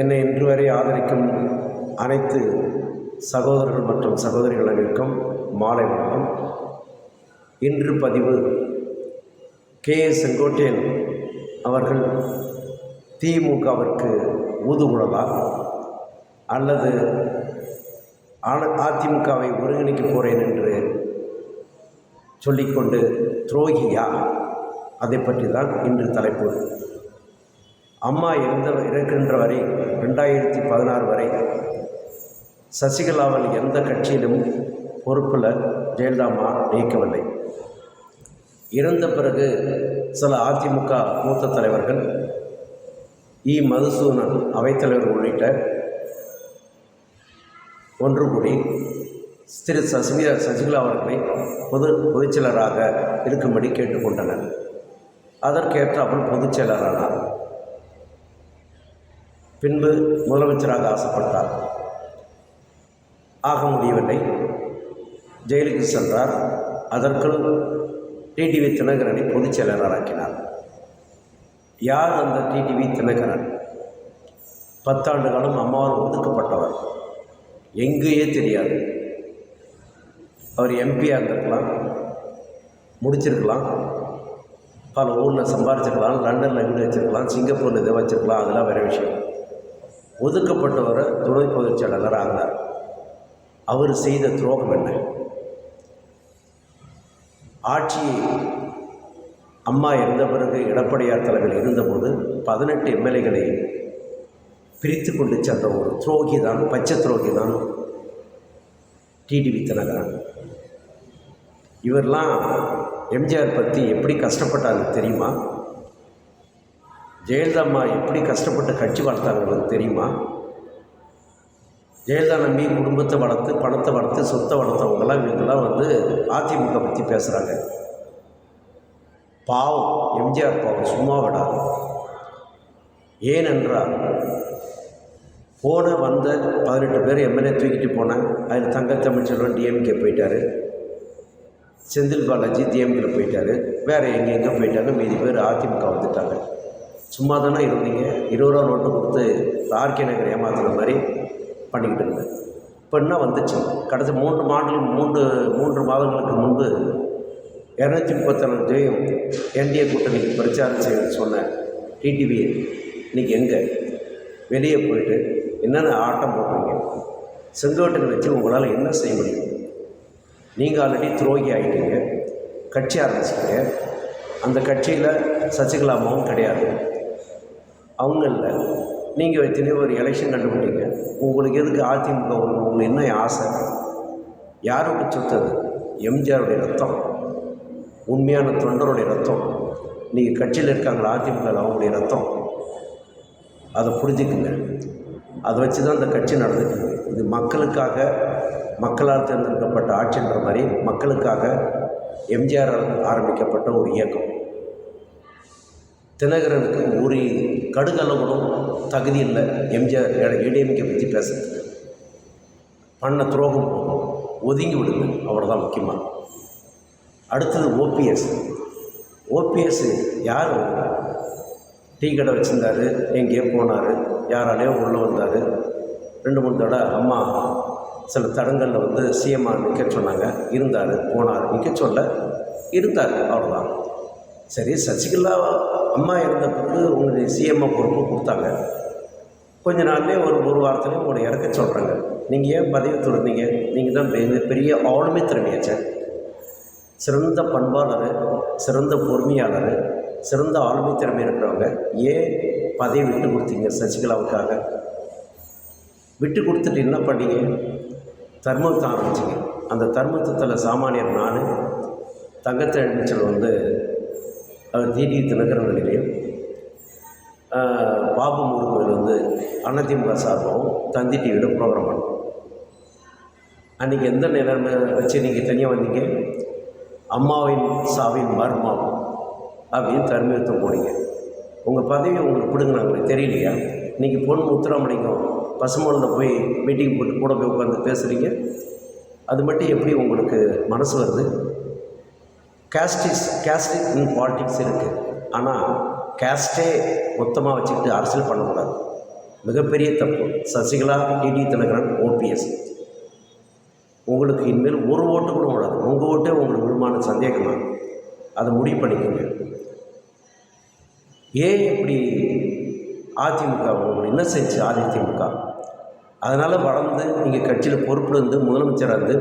என்னை இன்று வரை ஆதரிக்கும் அனைத்து சகோதரர்கள் மற்றும் சகோதரிகள் அனைவருக்கும் மாலை வணக்கம். இன்று பதிவு கே ஏ செங்கோட்டையன் அவர்கள் திமுகவிற்கு ஊதுகுழலா அல்லது அதிமுகவை ஒருங்கிணைக்கப் போகிறேன் என்று சொல்லிக்கொண்டு துரோகியா? அதை பற்றி தான் இன்று தலைப்பு. அம்மா இருந்த இருக்கின்ற வரை ரெண்டாயிரத்தி பதினாறு வரை சசிகலாவில் எந்த கட்சியிலும் பொறுப்பில் ஜெயலலிதா அம்மா நீக்கவில்லை. இறந்த பிறகு சில அதிமுக மூத்த தலைவர்கள் இ. மதுசூதனன் அவைத்தலைவர் உள்ளிட்ட ஒன்று கூடி திரு. சசிகலா சசிகலா அவர்களை பொது பொதுச்செயலராக இருக்கும்படி கேட்டுக்கொண்டனர். அதற்கேற்றாப்புல் பொதுச் செயலரானார் பின்பு முதலமைச்சராக ஆசைப்பட்டார். ஆக முடியவில்லை. ஜெயிலுக்கு சென்றார். அதற்குள் டிடிவி தினகரனை பொதுச் செயலராக்கினார் யார் அந்த டிடிவி தினகரன்? பத்தாண்டு காலம் அம்மாவால் ஒதுக்கப்பட்டவர். எங்கேயே தெரியாது. அவர் எம்பியாக இருந்திருக்கலாம். முடிச்சிருக்கலாம். பல ஊரில் சம்பாரிச்சிருக்கலாம். லண்டனில் வீடு வச்சுருக்கலாம். சிங்கப்பூரில் இதை வச்சுருக்கலாம். அதெல்லாம் வேறு விஷயம். ஒதுக்கப்பட்டவரை துணை பொதுச் செயலாளர் அவர் செய்த துரோகம் என்ன? ஆட்சியை அம்மா இருந்த பிறகு எடப்பாடியார் தலைமையில் இருந்தபோது பதினெட்டு எம்எல்ஏகளை பிரித்து கொண்டு சென்ற ஒரு துரோகி தான் பச்சை துரோகி தான் டிடிவி தினகரன். இவரெலாம் எம்ஜிஆர் பற்றி எப்படி கஷ்டப்பட்டாங்க தெரியுமா? ஜெயலலிதா அம்மா எப்படி கஷ்டப்பட்டு கட்சி வளர்த்தாங்கிறது தெரியுமா? ஜெயலலிதா நம்பி குடும்பத்தை வளர்த்து பணத்தை வளர்த்து சொத்தை வளர்த்தவங்கெல்லாம் இவங்கெல்லாம் வந்து அதிமுக பற்றி பேசுகிறாங்க பாவம். எம்ஜிஆர் பாவம். சும்மா விடாது. ஏனென்றால் போன வந்த பதினெட்டு பேர் எம்எல்ஏ தூக்கிட்டு போனேன் அதில் தங்க தமிழ்ச்செல்வன் டிஎம்கே போயிட்டார். செந்தில் பாலாஜி டிஎம்கேல போயிட்டார். வேறு எங்கெங்கே போயிட்டாங்க. மீதி பேர் அதிமுக வந்துட்டாங்க. சும்மா தானே இருந்தீங்க? இருபது ரூபா நோட்டு கொடுத்து ஆர்கே நகர் ஏமாத்துற மாதிரி பண்ணிக்கிட்டு இருந்தேன். இப்போ என்ன வந்துச்சு? கடைசி மூன்று மாடல் மூன்று மூன்று மாதங்களுக்கு முன்பு இரநூத்தி முப்பத்தொன்று ஜெயம் என்டிஏ கூட்டணிக்கு பிரச்சாரம் செய்ய சொன்னேன் டிடிவி இன்னைக்கு எங்கே? வெளியே போயிட்டு என்னென்ன ஆட்டம் போடுறீங்க? செங்கோட்டையை வச்சு உங்களால் என்ன செய்ய முடியும்? நீங்கள் ஆல்ரெடி துரோகி ஆகிட்டீங்க கட்சி ஆரம்பிச்சிட்டீங்க. அந்த கட்சியில் சசிகலாமாவும் கிடையாது. அவங்க இல்லை. நீங்கள் வச்சுனே ஒரு எலெக்ஷன் கண்டுபிடிங்க. உங்களுக்கு எதுக்கு அதிமுக வரணும்? உங்களுக்கு என்ன ஆசை? யாரோட சொத்து அது? எம்ஜிஆருடைய ரத்தம். உண்மையான தொண்டருடைய ரத்தம். நீங்கள் கட்சியில் இருக்காங்களா? அதிமுக அவங்களுடைய ரத்தம். அதை புரிஞ்சுக்குங்க. அதை வச்சு தான் இந்த கட்சி நடந்துட்டு இது மக்களுக்காக மக்களால் தேர்ந்தெடுக்கப்பட்ட ஆட்சின்ற மாதிரி மக்களுக்காக எம்ஜிஆர் ஆரம்பிக்கப்பட்ட ஒரு இயக்கம். தினகரனுக்கு ஒரு கடுகளவுடும் தகுதி இல்லை. எம்ஜிஆர் ஏடிஎம்கே பற்றி பேசுறதுக்கு பண்ண துரோகம் போதும் ஒதுங்கி விடுங்க. அவ்வளோதான் முக்கியமாக அடுத்தது ஓபிஎஸ். ஓபிஎஸ் யார்? டீ கடை வச்சுருந்தாரு. எங்கேயோ போனார். யாராலேயோ உள்ளே வந்தார். ரெண்டு மூணு தடவை அம்மா சில தடங்களில் வந்து சிஎம்ஆர் நிற்க சொன்னாங்க. இருந்தார் போனார். நிற்க சொல்ல இருந்தார். அவ்வளோதான் சரி சசிகலா அம்மா இருந்த பிறகு உங்களுடைய சிஎம்ஐ பொறுப்பு கொடுத்தாங்க. கொஞ்ச நாள்லேயே ஒரு ஒரு வாரத்துலேயே உங்களை இறக்க சொல்கிறாங்க நீங்கள் ஏன் பதவி தொடர்ந்தீங்க நீங்கள் தான் பெரிய- பெரிய ஆளுமை திறமையாச்சே. சிறந்த பண்பாளர் சிறந்த பொறுமையாளர் சிறந்த ஆளுமை திறமை இருக்கிறவங்க ஏன் பதவி விட்டு கொடுத்தீங்க சசிகலாவுக்காக? விட்டு கொடுத்துட்டு என்ன பண்ணீங்க? தர்மத்தை ஆரம்பிச்சிங்க. அந்த தர்மத்தத்தில் சாமானியர் நான் தங்கத்தை மிச்சல் வந்து அவர் டிடி தினகரன் நிலையிலையும் பாபு முருகன் வந்து அதிமுக சார்பாகவும் தந்தி டிவியில் ப்ரோக்ராம் பண்ணோம் அன்றைக்கி எந்த நிலைமை வச்சு நீங்கள் தனியாக வந்தீங்க? அம்மாவின் சாவின் மர்மம் அப்படின்னு தர்மயுத்தம் போனீங்க உங்கள் பதவி உங்களுக்கு பிடுங்கினாங்களே தெரியலையா? இன்றைக்கி பொண்ணு முத்துராமலிங்கம் பசுமோனில் போய் மீட்டிங் போட்டு கூட போய் உட்காந்து பேசுகிறீங்க அது மட்டும் எப்படி உங்களுக்கு மனசு வருது? கேஸ்டிஸ் கேஸ்டிக் இன் பாலிடிக்ஸ் இருக்குது ஆனால் கேஸ்டே மொத்தமாக வச்சுக்கிட்டு அரசியல் பண்ணக்கூடாது. மிகப்பெரிய தப்பு. சசிகலா டிடி தினகரன் ஓபிஎஸ் உங்களுக்கு இனிமேல் ஒரு ஓட்டு கூட விடாது உங்கள் ஓட்டே உங்களுக்கு விழுமான சந்தேகம்? தான் அதை முடிவு பண்ணிக்கோங்க. ஏன் இப்படி அதிமுக உங்களுக்கு என்ன செஞ்சு அதிமுக? அதனால் வளர்ந்து நீங்கள் கட்சியில் பொறுப்புலேருந்து முதலமைச்சராக இருந்து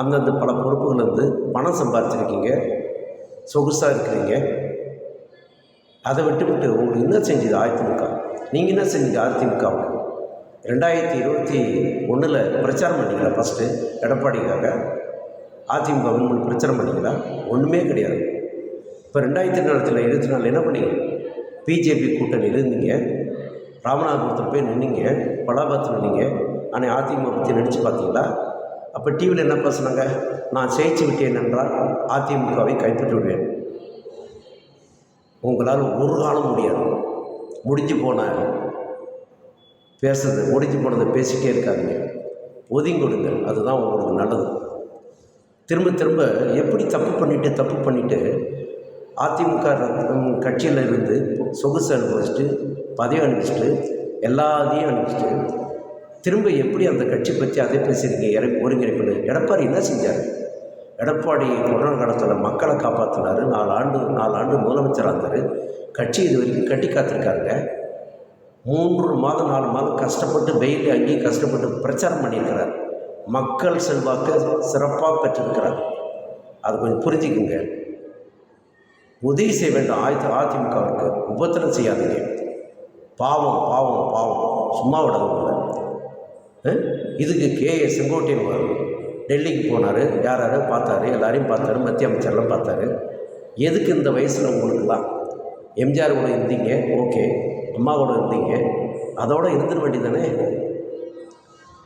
அந்தந்த பல பொறுப்புகள் இருந்து பணம் சம்பாதிச்சிருக்கீங்க சொகுசாக இருக்கிறீங்க. அதை விட்டு விட்டு உங்களுக்கு என்ன செஞ்சது அதிமுக? நீங்கள் என்ன செஞ்சீங்க அதிமுக? ரெண்டாயிரத்தி இருபத்தி ஒன்றில் பிரச்சாரம் பண்ணீங்களா ஃபஸ்ட்டு எடப்பாடிக்காக? அதிமுக உங்களுக்கு பிரச்சாரம் பண்ணீங்களா? ஒன்றுமே கிடையாது. இப்போ ரெண்டாயிரத்தி நாலத்தில் இருபத்தி நாலு என்ன பண்ணீங்க? பிஜேபி கூட்டணி இருந்தீங்க. ராமநாதபுரத்தில் போய் நின்னீங்க. பலாபத்தில் நின்னீங்க. ஆனால் அதிமுக பற்றி நடித்து பார்த்தீங்களா? அப்போ டிவியில் என்ன பேசுனாங்க? நான் ஜெயிச்சு விட்டேன் என்றால் அதிமுகவை கைப்பற்றி விடுவேன். உங்களால் ஒரு காலம் முடியாது. முடிஞ்சு போன பேசுறது முடிஞ்சு போனதை பேசிக்கிட்டே இருக்காதீங்க. ஒதுங்கி கொடுங்க அதுதான் உங்களுக்கு நல்லது. திரும்ப திரும்ப எப்படி தப்பு பண்ணிட்டு தப்பு பண்ணிவிட்டு அதிமுக கட்சியில் இருந்து சொகுசு அனுபவிச்சுட்டு பதவி அனுப்பிச்சிட்டு எல்லாத்தையும் அனுப்பிச்சிட்டு திரும்ப எப்படி அந்த கட்சி பற்றி அதை பேசுகிறீங்க இறை ஒருங்கிணைப்பு எடப்பாடி என்ன செஞ்சார்? எடப்பாடி கொரோனா காலத்தில் மக்களை காப்பாற்றினார் நாலு ஆண்டு நாலு ஆண்டு முதலமைச்சராக இருந்தார். கட்சி இது வரைக்கும் கட்டி காத்திருக்காருங்க. மூன்று மாதம் நாலு மாதம் கஷ்டப்பட்டு வெயில் அங்கேயும் கஷ்டப்பட்டு பிரச்சாரம் பண்ணியிருக்கிறார். மக்கள் செல்வாக்கு சிறப்பாக பெற்றிருக்கிறார். அது கொஞ்சம் புரிஞ்சுக்குங்க. உதவி செய்ய வேண்டும். ஆயத்த அதிமுகவிற்கு. உபத்திரம் செய்யாதீங்க. பாவம் பாவம் பாவம். சும்மா விடாதவங்கள இதுக்கு கே ஏ செங்கோட்டையன் வரும் டெல்லிக்கு போனார். யார் யாரோ பார்த்தாரு. எல்லாரையும் பார்த்தாரு. மத்திய அமைச்சர்லாம் பார்த்தாரு. எதுக்கு இந்த வயசில் உங்களுக்குலாம்? எம்ஜிஆர் கூட இருந்தீங்க. ஓகே. அம்மா கூட இருந்தீங்க. அதோட இருந்துட வேண்டியதானே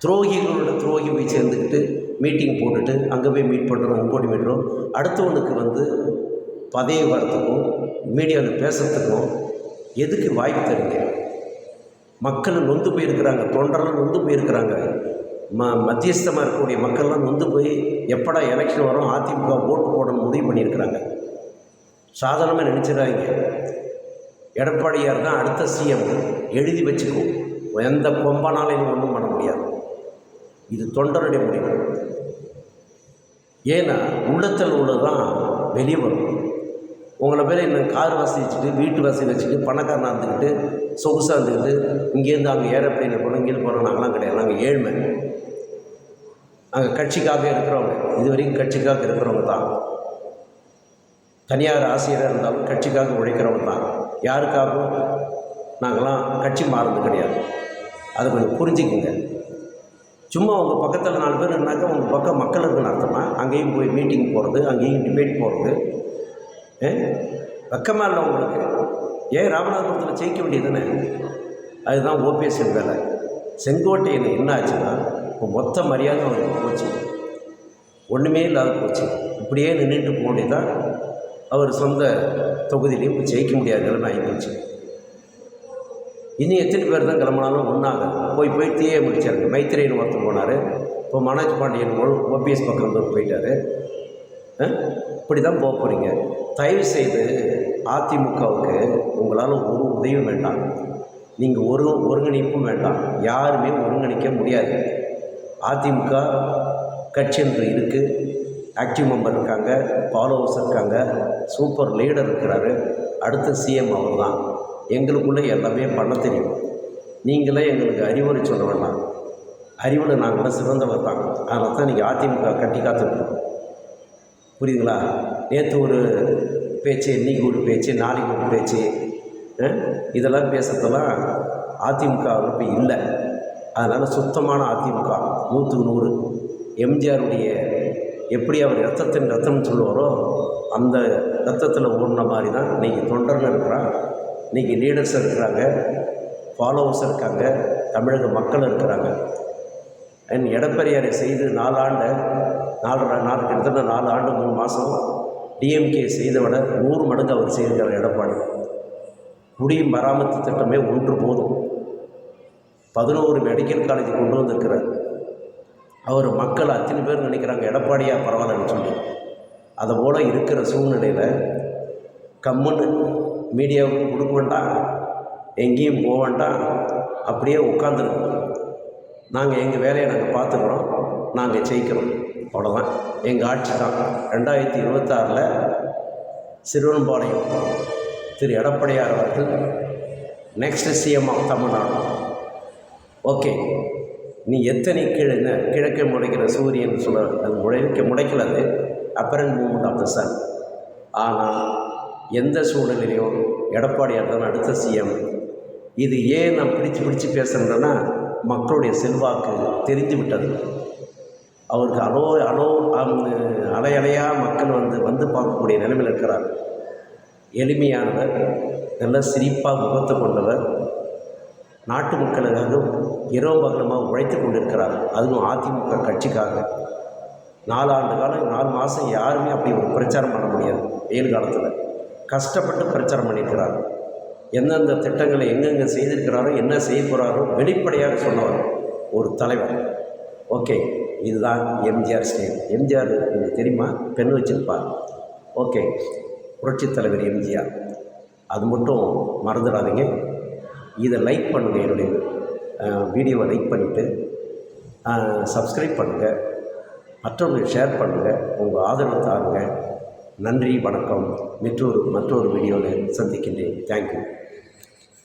துரோகிகளோட துரோகி போய் சேர்ந்துக்கிட்டு மீட்டிங் போட்டுட்டு அங்கே போய் மீட் பண்ணுறோம் முப்போடி மீட்டுறோம் அடுத்தவனுக்கு வந்து பதவி வரத்துக்கும் மீடியாவில் பேசுகிறதுக்கும் எதுக்கு வாய்ப்பு தருங்க? மக்கள் நொந்து போயிருக்கிறாங்க தொண்டர்கள் நொந்து போயிருக்கிறாங்க. ம மத்தியஸ்தமாக இருக்கக்கூடிய மக்கள்லாம் நொந்து போய் எப்படா எலெக்ஷன் வரும் அதிமுக ஓட்டு போடணும் முடிவு பண்ணியிருக்கிறாங்க. சாதாரணமாக நினச்சிடாதீங்க. எடப்பாடியார் தான் அடுத்த சிஎம் எழுதி வச்சுக்கும் எந்த கொம்பனாலையும் ஒன்றும் பண்ண முடியாது. இது தொண்டருடைய முடிவு. ஏன்னா உள்ளத்தில் உள்ளதான் வெளியே வரும் உங்களை பேர் என்ன? கார் வசதி வச்சுட்டு வீட்டு வசதி வச்சுட்டு பணக்காரனாக இருந்துக்கிட்டு சொகுசாக இருந்துக்கிட்டு இங்கேருந்து அங்கே ஏரோப்ளைனில் போனோம் இங்கேருந்து போகிறோம் நாங்களாம் கிடையாது. நாங்கள் ஏழ்மை. அங்கே கட்சிக்காக இருக்கிறவங்க. இது வரைக்கும் கட்சிக்காக இருக்கிறவங்க தான். தனியார் ஆசிரியராக இருந்தாலும் கட்சிக்காக உழைக்கிறவங்க தான். யாருக்காகவும் நாங்களாம் கட்சி மாறுறது கிடையாது. அதை கொஞ்சம் புரிஞ்சுக்குங்க. சும்மா உங்கள் பக்கத்தில் நாலு பேர் இருந்தாக்க உங்கள் பக்கம் மக்கள் இருக்குன்னு அர்த்தமாக அங்கேயும் போய் மீட்டிங் போகிறது அங்கேயும் டிபேட் போகிறது வெக்கமாக இல்லை உங்களுக்கு? ஏன் ராமநாதபுரத்தில் ஜெயிக்க வேண்டியது தானே அதுதான் ஓபிஎஸ் வேலை. செங்கோட்டையன் என்ன ஆச்சுன்னா இப்போ மொத்த மரியாதை அவருக்கு போச்சு. ஒன்றுமே இல்லாத போச்சு. இப்படியே நின்றுட்டு போக வேண்டியதான் அவர் சொந்த தொகுதியிலையும் இப்போ ஜெயிக்க முடியாத நிலைமை ஆகிப்போச்சு இனி எத்தனை பேர் தான் கிளம்பினாலும் ஒன்றாக போய் போய் தீயே முடிச்சாருங்க. மைத்திரேயன் ஒருத்தர் போனார். இப்போ மனோஜ் பாண்டியன் ஓபிஎஸ் பக்கம் வந்து போயிட்டார். இப்படி தான் போக போகிறீங்க தயவு செய்து அதிமுகவுக்கு உங்களால் ஒரு உதவியும் வேண்டாம். நீங்கள் ஒரு ஒருங்கிணைப்பும் வேண்டாம். யாருமே ஒருங்கிணைக்க முடியாது. அதிமுக கட்சி என்று இருக்குது ஆக்டிவ் மெம்பர் இருக்காங்க. ஃபாலோவர்ஸ் இருக்காங்க. சூப்பர் லீடர் இருக்கிறாரு. அடுத்த சிஎம் அவர் தான் எங்களுக்குள்ளே எல்லாமே பண்ண தெரியும். நீங்களே எங்களுக்கு அறிவுரை சொல்ல வேண்டாம். அறிவில் நாங்களாம் சிறந்தவர் தான். அதனால் தான் நீங்கள் அதிமுக கட்டி காத்துருக்கோம் புரியுதுங்களா? நேற்று ஒரு பேச்சு இன்றைக்கி ஒரு பேச்சு நாளைக்கு ஒரு பேச்சு இதெல்லாம் பேசுறதெல்லாம் அதிமுக இப்போ இல்லை. அதனால் சுத்தமான அதிமுக நூற்றுக்கு நூறு. எம்ஜிஆருடைய எப்படி அவர் ரத்தத்தின் ரத்தம்னு சொல்லுவாரோ அந்த ரத்தத்தில் ஓடின மாதிரி தான் இன்றைக்கி தொண்டர்கள் இருக்கிறான் இன்றைக்கி லீடர்ஸ் இருக்கிறாங்க ஃபாலோவர்ஸ் இருக்காங்க தமிழக மக்கள் இருக்கிறாங்க. அண்ட் எடப்பாடியாரை செய்து நாலாண்டு நாலு நாலு கிட்டத்தட்ட நாலு ஆண்டு மூணு மாதம் டிஎம்கே செய்த விட நூறு மடங்கு அவர் செய்திருக்கிறார் எடப்பாடி. குடி மராமத்து திட்டமே ஒன்று போதும். பதினோரு மெடிக்கல் காலேஜ் கொண்டு வந்திருக்கிறார். அவர் மக்கள் அத்தனை பேர் நினைக்கிறாங்க எடப்பாடியாக பரவாயில்லன்னு சொல்லி. அதை போல் இருக்கிற சூழ்நிலையில் கம்முன்னு மீடியாவுக்கு கொடுக்க வேண்டாம் எங்கேயும் போக வேண்டாம் அப்படியே உட்காந்துருக்கோம் நாங்கள் எங்கள் வேலையை நாங்கள் பார்த்துக்குறோம் நாங்கள் ஜெயிக்கிறோம். அவ்வளோதான் எங்கள் ஆட்சி தான். ரெண்டாயிரத்தி இருபத்தாறில் சிறுவன்பாளையம் திரு எடப்பாடியார் அவர்கள் next CM of Tamil Nadu. Okay நீ எத்தனை கிழ கிழக்கே முளைக்கிற சூரியன் சொல்ல அது முளைக்க முளைக்கலது apparent moment of the sun ஆனால் எந்த சூழ்நிலையும் எடப்பாடியார் தான் அடுத்த சிஎம் இது ஏன் நான் பிடிச்சு பிடிச்சு பேசுகிறேன்னா மக்களுடைய செல்வாக்கு தெரிந்து விட்டது அவருக்கு அலோ அலோ அலை அலையாக மக்கள் வந்து வந்து பார்க்கக்கூடிய நிலைமையில் இருக்கிறார். எளிமையானவர் நல்ல சிரிப்பாக முகத்தை கொண்டவர் நாட்டு மக்களுக்காக இரவு பகலமாக உழைத்து கொண்டிருக்கிறார். அதுவும் அதிமுக கட்சிக்காக. நாலாண்டு காலம் நாலு மாதம் யாருமே அப்படி ஒரு பிரச்சாரம் பண்ண முடியாது வெயில் காலத்தில். கஷ்டப்பட்டு பிரச்சாரம் பண்ணியிருக்கிறார். எந்தெந்த திட்டங்களை எங்கெங்கே செய்திருக்கிறாரோ என்ன செய்ய போகிறாரோ வெளிப்படையாக சொன்னவர் ஒரு தலைவர். ஓகே. இதுதான் எம்ஜிஆர் ஸ்டைல் எம்ஜிஆர் உங்களுக்கு தெரியுமா? பெண் வச்சிருப்பார் ஓகே. புரட்சித் தலைவர் எம்ஜிஆர். அது மட்டும் மறந்துடாதீங்க. இதை லைக் பண்ணுங்கள் என்னுடைய வீடியோவை லைக் பண்ணிவிட்டு சப்ஸ்கிரைப் பண்ணுங்கள் மற்றவங்களுக்கு ஷேர் பண்ணுங்கள் உங்கள் ஆதரவு தாருங்க. நன்றி வணக்கம். மற்றொரு மற்றொரு வீடியோவில் சந்திக்கின்றேன். தேங்க்யூ